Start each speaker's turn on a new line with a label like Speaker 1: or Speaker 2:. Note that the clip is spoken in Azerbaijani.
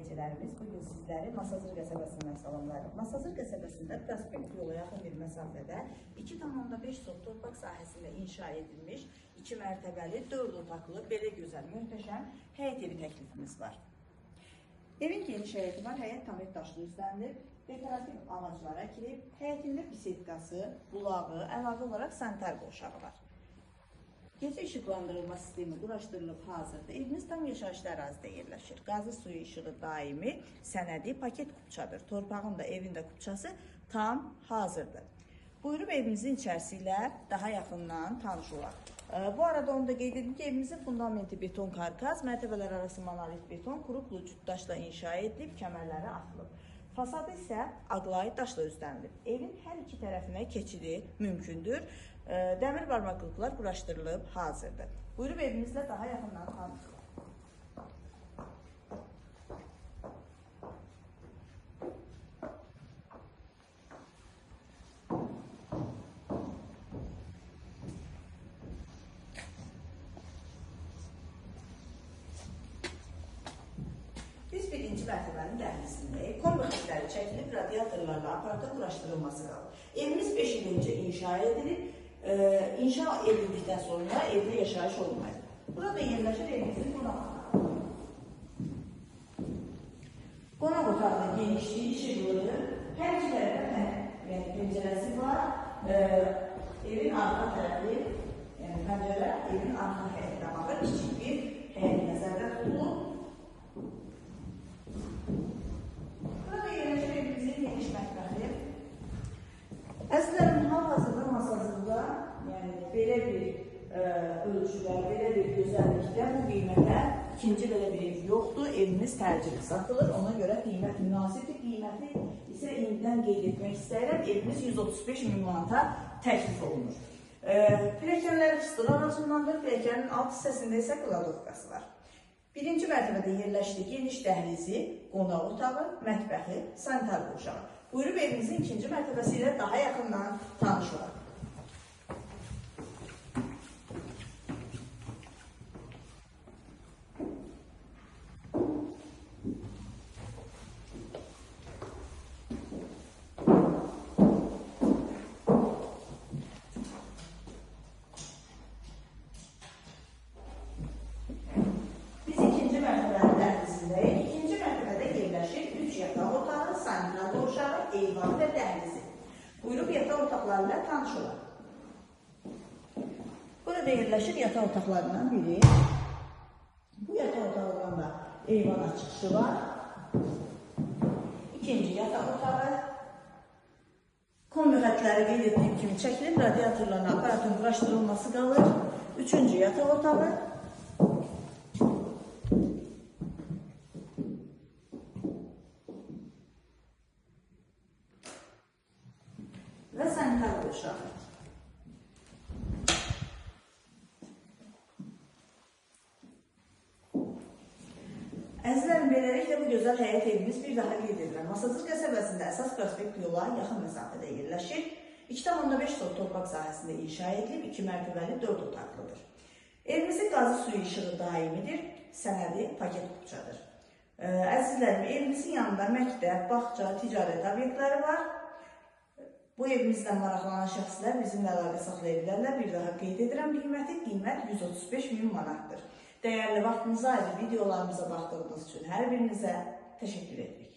Speaker 1: izləyicilərimiz, bugün sizləri Masazır qəsəbəsindən salamlayırıq. Masazır qəsəbəsində prospekt yola yaxın bir məsafədə 2,5 sot torpaq sahəsində inşa edilmiş 2 mərtəbəli, 4 otaqlı, belə gözəl, möhtəşəm həyət evi təklifimiz var. Evin geniş həyəti var, həyət tamir daşlı üzlənilib, dekorativ ağaclar əkilib, həyətində bisetkası, bulağı, əlavə olaraq sanitar qovşağı var. Gecə işıqlandırılma sistemi quraşdırılıb hazırdır. Evimiz tam yaşayışlı ərazidə yerləşir. Qazı suyu işığı daimi, sənədi, paket kupçadır. Torpağın da evin də kupçası tam hazırdır. Buyurub evimizin içərisi ilə daha yaxından tanış olaq. Bu arada onu da qeyd edim ki, evimizin fundamenti beton karkas, mərtəbələr arası monolit beton, kuru blucud daşla inşa edilib, kəmərləri atılıb. Fasadı isə aqlayı daşla üstlənilib. Evin hər iki tərəfinə keçidi mümkündür. Dəmir barmaqlıqlar quraşdırılıb hazırdır. Buyurub evimizlə daha yaxından tanış mərtəbənin dəhlizindəyik. Kombi xətləri çəkilib, radiatorlarla aparatın quraşdırılması qalır. Evimiz 5 il öncə inşa edilib, e, inşa edildikdən sonra evdə yaşayış olmayıb. Burada yerləşir evimizin qonaq. Qonaq otağının genişliyi, işıqlığı, hər iki tərəfə yəni pəncərəsi var. E, evin arxa tərəfi, ölçüdə, belə bir gözəllikdə bu qiymətə ikinci belə bir ev yoxdur. Evimiz təcili satılır. Ona görə qiymət münasibdir. Qiyməti isə indidən qeyd etmək istəyirəm. Evimiz 135 min manata təklif olunur. E, Pilləkənlər fıstıq ağacındandır. Pilləkənin alt hissəsində isə qladovkası var. Birinci mərtəbədə yerləşdi geniş dəhlizi, qonaq otağı, mətbəxi, sanitar qovşağı. Buyurub evimizin ikinci mərtəbəsi ilə daha yaxından tanış olaq. Biz ikinci mərtəbənin dəhlizindəyik. İkinci mərtəbədə yerləşir üç yataq otağı, sanitar eyvan və dəhlizi. Buyurub yataq otaqları ilə tanış olaq. Burada yerləşir yataq otaqlarından biri. Bu yataq otağından da eyvana çıxışı var. İkinci yataq otağı. Kombi xətləri qeyd etdiyim kimi çəkilib, radiatorlarla aparatın quraşdırılması qalır. Üçüncü yataq otağı. Qovşağı. Əzizlərim, beləliklə bu gözəl həyət evimiz bir daha qeyd edirəm. Masazır qəsəbəsində əsas prospekt yola yaxın məsafədə yerləşir. 2,5 sot torpaq sahəsində inşa edilib, 2 mərtəbəli 4 otaqlıdır. Evimizin qazı suyu işığı daimidir, sənədi paket kupçadır. Ə, Əzizlərim, evimizin yanında məktəb, bağça, ticarət obyektləri var. Bu evimizlə maraqlanan şəxslər bizimlə əlaqə saxlaya bilərlər. Bir daha qeyd edirəm, qiyməti qiymət 135 min manatdır. Dəyərli vaxtınızı ayırıb videolarımıza baxdığınız üçün hər birinizə təşəkkür edirik.